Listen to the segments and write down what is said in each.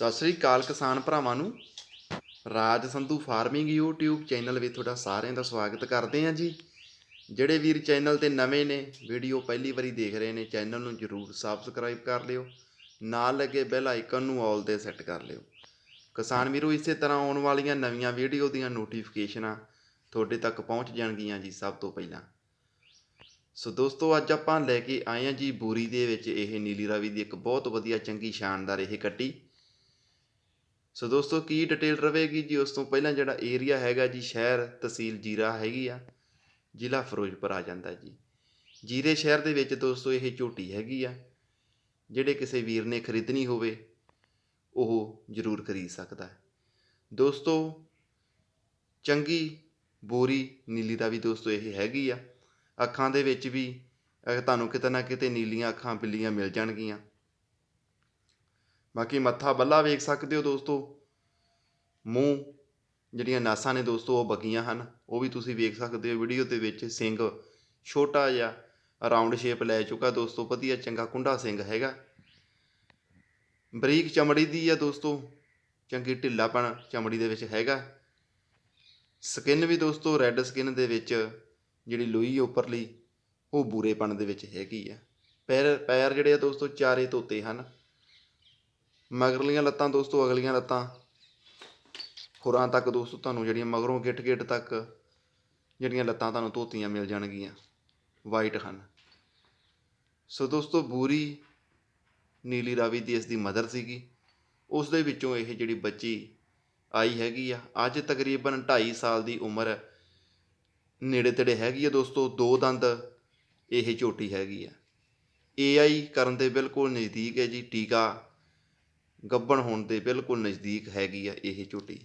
ਸਤਿ ਸ੍ਰੀ ਅਕਾਲ ਕਿਸਾਨ ਭਰਾਵਾਂ ਨੂੰ। Raj Sandhu farming YouTube channel ਵਿੱਚ ਤੁਹਾਡਾ ਸਾਰਿਆਂ ਦਾ ਸਵਾਗਤ ਕਰਦੇ ਹਾਂ ਜੀ। ਜਿਹੜੇ ਵੀਰ ਚੈਨਲ ਤੇ ਨਵੇਂ ਨੇ, ਵੀਡੀਓ ਪਹਿਲੀ ਵਾਰੀ ਦੇਖ ਰਹੇ ਨੇ, ਚੈਨਲ ਨੂੰ ਜਰੂਰ ਸਬਸਕ੍ਰਾਈਬ ਕਰ ਲਿਓ। ਨਾਲ ਲੱਗੇ ਬੈਲ ਆਈਕਨ ਨੂੰ ਆਲ ਤੇ ਸੈੱਟ ਕਰ ਲਿਓ। ਕਿਸਾਨ ਵੀਰੋ, ਇਸੇ ਤਰ੍ਹਾਂ ਆਉਣ ਵਾਲੀਆਂ ਨਵੀਆਂ ਵੀਡੀਓ ਦੀਆਂ ਨੋਟੀਫਿਕੇਸ਼ਨਾਂ ਤੁਹਾਡੇ ਤੱਕ ਪਹੁੰਚ ਜਾਣਗੀਆਂ ਜੀ ਸਭ ਤੋਂ ਪਹਿਲਾਂ। ਸੋ ਦੋਸਤੋ, ਅੱਜ ਆਪਾਂ ਲੈ ਕੇ ਆਏ ਹਾਂ ਜੀ ਬੂਰੀ ਦੇ ਵਿੱਚ। ਇਹ ਨੀਲੀ ਰਾਵੀ ਦੀ ਇੱਕ ਬਹੁਤ ਵਧੀਆ, ਚੰਗੀ, ਸ਼ਾਨਦਾਰ ਇਹ ਕੱਟੀ। ਸੋ ਦੋਸਤੋ, ਕੀ ਡਿਟੇਲ ਰਵੇਗੀ ਜੀ? ਉਸ ਤੋਂ ਪਹਿਲਾਂ ਜਿਹੜਾ ਏਰੀਆ ਹੈਗਾ ਜੀ, ਸ਼ਹਿਰ ਤਹਿਸੀਲ ਜੀਰਾ ਹੈਗੀ ਆ, ਜ਼ਿਲ੍ਹਾ ਫਿਰੋਜ਼ਪੁਰ ਆ ਜਾਂਦਾ ਜੀ। ਜੀਰੇ ਸ਼ਹਿਰ ਦੇ ਵਿੱਚ ਦੋਸਤੋ, ਇਹ ਝੋਟੀ ਹੈਗੀ ਆ, ਜਿਹੜੇ ਕਿਸੇ ਵੀਰ ਨੇ ਖਰੀਦਣੀ ਹੋਵੇ, ਉਹ ਜ਼ਰੂਰ ਖਰੀਦ ਸਕਦਾ ਹੈ। ਦੋਸਤੋ, ਚੰਗੀ ਬੋਰੀ ਨੀਲੀ ਦਾ ਵੀ ਦੋਸਤੋ, ਇਹ ਹੈਗੀ ਆ। ਅੱਖਾਂ ਦੇ ਵਿੱਚ ਵੀ ਅਹ ਤੁਹਾਨੂੰ ਕਿਤੇ ਨਾ ਕਿਤੇ ਨੀਲੀਆਂ ਅੱਖਾਂ ਬਿੱਲੀਆਂ ਮਿਲ ਜਾਣਗੀਆਂ। ਬਾਕੀ ਮੱਥਾ ਬੱਲਾ ਵੇਖ ਸਕਦੇ ਹੋ ਦੋਸਤੋ। ਮੂੰਹ ਜਿਹੜੀਆਂ ਨਾਸਾਂ ਨੇ ਦੋਸਤੋ, ਉਹ ਬਗੀਆਂ ਹਨ। ਉਹ ਵੀ ਤੁਸੀਂ ਵੇਖ ਸਕਦੇ ਹੋ ਵੀਡੀਓ ਦੇ ਵਿੱਚ। ਸਿੰਘ ਛੋਟਾ ਜਿਹਾ ਰਾਉਂਡ ਸ਼ੇਪ ਲੈ ਚੁੱਕਾ ਦੋਸਤੋ। ਵਧੀਆ ਚੰਗਾ ਕੁੰਡਾ ਸਿੰਘ ਹੈਗਾ। ਬਰੀਕ ਚਮੜੀ ਦੀ ਆ ਦੋਸਤੋ। ਚੰਗੀ ਢਿੱਲਾਪਣ ਚਮੜੀ ਦੇ ਵਿੱਚ ਹੈਗਾ। ਸਕਿਨ ਵੀ ਦੋਸਤੋ, ਰੈੱਡ ਸਕਿਨ ਦੇ ਵਿੱਚ ਜਿਹੜੀ ਲੋਈ ਉੱਪਰਲੀ, ਉਹ ਬੂਰੇਪਣ ਦੇ ਵਿੱਚ ਹੈਗੀ ਆ। ਪੈਰ ਪੈਰ ਜਿਹੜੇ ਆ ਦੋਸਤੋ, ਚਾਰੇ ਧੋਤੇ ਹਨ। ਮਗਰਲੀਆਂ ਲੱਤਾਂ ਦੋਸਤੋ, ਅਗਲੀਆਂ ਲੱਤਾਂ। ਖੁਰਾਂ ਤੱਕ ਦੋਸਤੋ, ਤੁਹਾਨੂੰ ਜਿਹੜੀਆਂ ਮਗਰੋਂ ਗਿੱਟ ਗਿੱਟ ਤੱਕ ਜਿਹੜੀਆਂ ਲੱਤਾਂ ਤੁਹਾਨੂੰ ਧੋਤੀਆਂ ਮਿਲ ਜਾਣਗੀਆਂ। ਵਾਈਟ ਹਨ। ਸੋ ਦੋਸਤੋ, ਬੂਰੀ ਨੀਲੀ ਰਾਵੀ ਦੀ ਇਸ ਦੀ ਮਦਰ ਸੀਗੀ। ਉਸ ਦੇ ਵਿੱਚੋਂ ਇਹ ਜਿਹੜੀ ਬੱਚੀ ਆਈ ਹੈਗੀ ਆ, ਅੱਜ ਤਕਰੀਬਨ 2.5 ਸਾਲ ਦੀ ਉਮਰ ਨੇੜੇ ਤੇੜੇ ਹੈਗੀ ਆ ਦੋਸਤੋ, ਦੋ ਦੰਦ ਇਹ ਝੋਟੀ ਹੈਗੀ ਆ। ਏਆਈ ਕਰਨ ਦੇ ਬਿਲਕੁਲ ਨਜ਼ਦੀਕ ਹੈ ਜੀ, ਟੀਕਾ ਗੱਬਣ ਹੋਣ ਦੇ ਬਿਲਕੁਲ ਨਜ਼ਦੀਕ ਹੈਗੀ ਆ ਇਹ ਝੋਟੀ।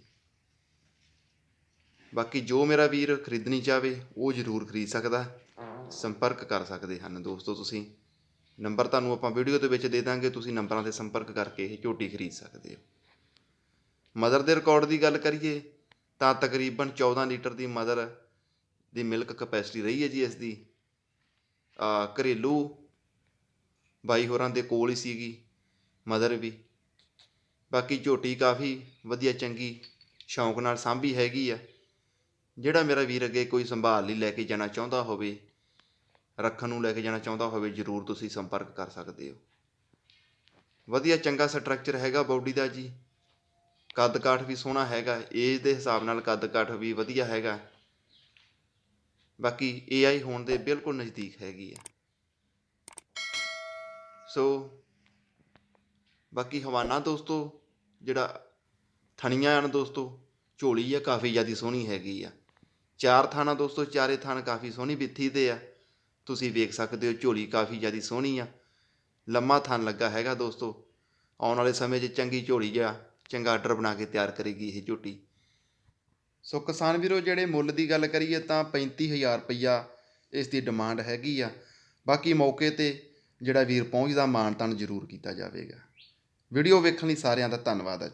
ਬਾਕੀ ਜੋ ਮੇਰਾ ਵੀਰ ਖਰੀਦਣੀ ਚਾਹਵੇ ਉਹ ਜ਼ਰੂਰ ਖਰੀਦ ਸਕਦਾ। ਸੰਪਰਕ ਕਰ ਸਕਦੇ ਹਨ ਦੋਸਤੋ ਤੁਸੀਂ। ਨੰਬਰ ਤੁਹਾਨੂੰ ਆਪਾਂ ਵੀਡੀਓ ਦੇ ਵਿੱਚ ਦੇ ਦਾਂਗੇ, ਤੁਸੀਂ ਨੰਬਰਾਂ ਤੇ ਸੰਪਰਕ ਕਰਕੇ ਇਹ ਝੋਟੀ ਖਰੀਦ ਸਕਦੇ ਹੋ। ਮਦਰ ਦੇ ਰਿਕਾਰਡ ਦੀ ਗੱਲ ਕਰੀਏ, ਤਾਂ ਤਕਰੀਬਨ 14 ਲੀਟਰ ਦੀ ਮਦਰ ਦੀ ਮਿਲਕ ਕਪੈਸਿਟੀ ਰਹੀ ਹੈ ਜੀ ਇਸ ਦੀ। ਘਰੇਲੂ ਬਾਈ ਹੋਰਾਂ ਦੇ ਕੋਲ ਹੀ ਸੀਗੀ, ਮਦਰ ਵੀ। ਬਾਕੀ ਝੋਟੀ ਕਾਫੀ ਵਧੀਆ, ਚੰਗੀ ਸ਼ੌਂਕ ਨਾਲ ਸਾਂਭੀ ਹੈਗੀ ਆ। ਜਿਹੜਾ ਮੇਰਾ ਵੀਰ ਅੱਗੇ ਕੋਈ ਸੰਭਾਲ ਲਈ ਲੈ ਕੇ ਜਾਣਾ ਚਾਹੁੰਦਾ ਹੋਵੇ, ਰੱਖਣ ਨੂੰ ਲੈ ਕੇ ਜਾਣਾ ਚਾਹੁੰਦਾ ਹੋਵੇ, ਜਰੂਰ ਤੁਸੀਂ ਸੰਪਰਕ ਕਰ ਸਕਦੇ ਹੋ। ਵਧੀਆ, ਚੰਗਾ ਸਟਰਕਚਰ ਹੈਗਾ ਬਾਡੀ ਦਾ ਜੀ। ਕੱਦ ਕਾਠ ਵੀ ਸੋਹਣਾ ਹੈਗਾ ਏਜ ਦੇ ਹਿਸਾਬ ਨਾਲ ਕੱਦ ਕਾਠ ਵੀ ਵਧੀਆ ਹੈਗਾ। ਬਾਕੀ AI ਹੋਣ ਦੇ ਬਿਲਕੁਲ ਨਜ਼ਦੀਕ ਹੈਗੀ ਆ। ਸੋ ਬਾਕੀ ਹਵਾਨਾ ਦੋਸਤੋ, ਜਿਹੜਾ ਥਣੀਆਂ ਹਨ ਦੋਸਤੋ, ਝੋਲੀ ਆ, ਕਾਫੀ ਜਿਆਦੀ ਸੋਹਣੀ ਹੈਗੀ ਆ। ਚਾਰ ਥਾਣਾ ਦੋਸਤੋ, ਚਾਰੇ ਥਾਣ ਕਾਫੀ ਸੋਹਣੀ ਬਿੱਥੀ ਤੇ ਆ। ਤੁਸੀਂ ਵੇਖ ਸਕਦੇ ਹੋ ਝੋਲੀ ਕਾਫੀ ਜਿਆਦੀ ਸੋਹਣੀ ਆ। ਲੰਮਾ ਥਣ ਲੱਗਾ ਹੈਗਾ ਦੋਸਤੋ। ਆਉਣ ਵਾਲੇ ਸਮੇਂ 'ਚ ਚੰਗੀ ਝੋਲੀ ਆ ਚੰਗਾ ਆਰਡਰ ਬਣਾ ਕੇ ਤਿਆਰ ਕਰੇਗੀ ਇਹ ਝੋਟੀ। ਸੋ ਕਿਸਾਨ ਵੀਰੋ, ਜਿਹੜੇ ਮੁੱਲ ਦੀ ਗੱਲ ਕਰੀਏ ਤਾਂ 35000 ਰੁਪਈਆ ਇਸ ਦੀ ਡਿਮਾਂਡ ਹੈਗੀ ਆ। ਬਾਕੀ ਮੌਕੇ ਤੇ ਜਿਹੜਾ ਵੀਰ ਪਹੁੰਚਦਾ ਮਾਣ ਤਾਣ ਜ਼ਰੂਰ ਕੀਤਾ ਜਾਵੇਗਾ। ਵੀਡੀਓ ਵੇਖਣ ਲਈ ਸਾਰਿਆਂ ਦਾ ਧੰਨਵਾਦ ਆ ਜੀ।